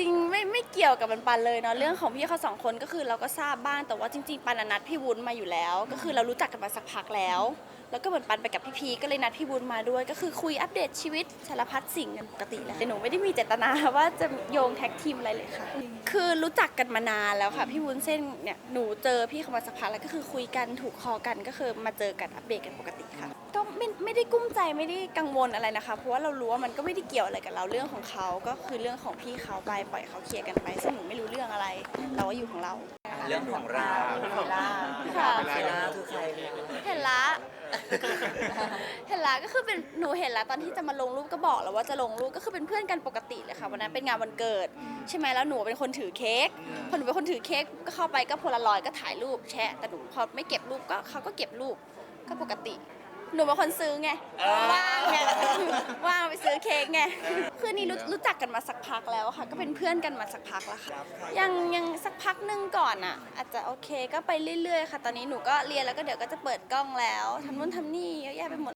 ริงๆไม่ไม่เกี่ยวกับปันปันเลยเนาะเรื่องของพี่เขาสองคนก็คือเราก็ทราบบ้างแต่ว่าจริง ๆปันอะนัดพี่วุ้นมาอยู่แล้ว ก็คือเรารู้จักกันมาสักพักแล้ว แล้วก็เหมือนปันไปกับพี่พีก็เลยนัดพี่วุ้นมาด้วย ก็คือคุยอัปเดตชีวิตสารพัดสิ่งกันปกติแหละแต่หนูไม่ได้มีเจตนาว่าจะโยงแท็กทีมอะไรเลยค่ะ คือรู้จักกันมานานแล้วค่ะพี่วุ้นเส้นเนี่ยหนูเจอพี่เขามาสักพักแล้วก็คือคุยกันถูกคอกันก็คือมาเจอกันอัปเดตกันปกติค่ะก็ไม่ ไม่ได้กุ้มใจไม่ได้กังวลอะไรนะคะ เพราะว่าเรารู้ว่ามันก็ไม่ได้เกี่ยวอะไรกับเราเรื่องของเขาก็คือเรื่องของพี่เขาไปปล่อยเขาเคลียร์กันไปซึ่งหนูไม่รู้เรื่องอะไร เราก็อยู่ของเราเรื่องของเราค่ะเวลาคือใครคะเห็นละเห็นละก็คือเป็นหนูเห็นละตอนที่จะมาลงรูปก็บอกแล้วว่าจะลงรูปก็คือเป็นเพื่อนกันปกติเลยค่ะวันนั้นเป็นงานวันเกิด ใช่ไหมแล้วหนูเป็นคนถือเค้กพอหนูเป็นคนถือเค้กก็เข้าไปก็โพลารอยด์ก็ถ่ายรูปแชะแต่หนูพอไม่เก็บรูปก็เขาก็เก็บรูปก็ปกติ หนูเป็นคนซื้อไงว่างไงว่างไปซื้อเค้กไงคือนี่รู้รู้จักกันมาสักพักแล้วค่ะ ก็เป็นเพื่อนกันมาสักพักแล้วค่ะยังยังสักพักหนึงก่อนอะ อาจจะโอเคก็ไปเรื่อยๆ ค่ะ ตอนนี้หนูก็เรียนแล้วก็เดี๋ยวก็จะเปิดกล้องแล้วทำนู่นทำนี่เยอะแยะไปหมด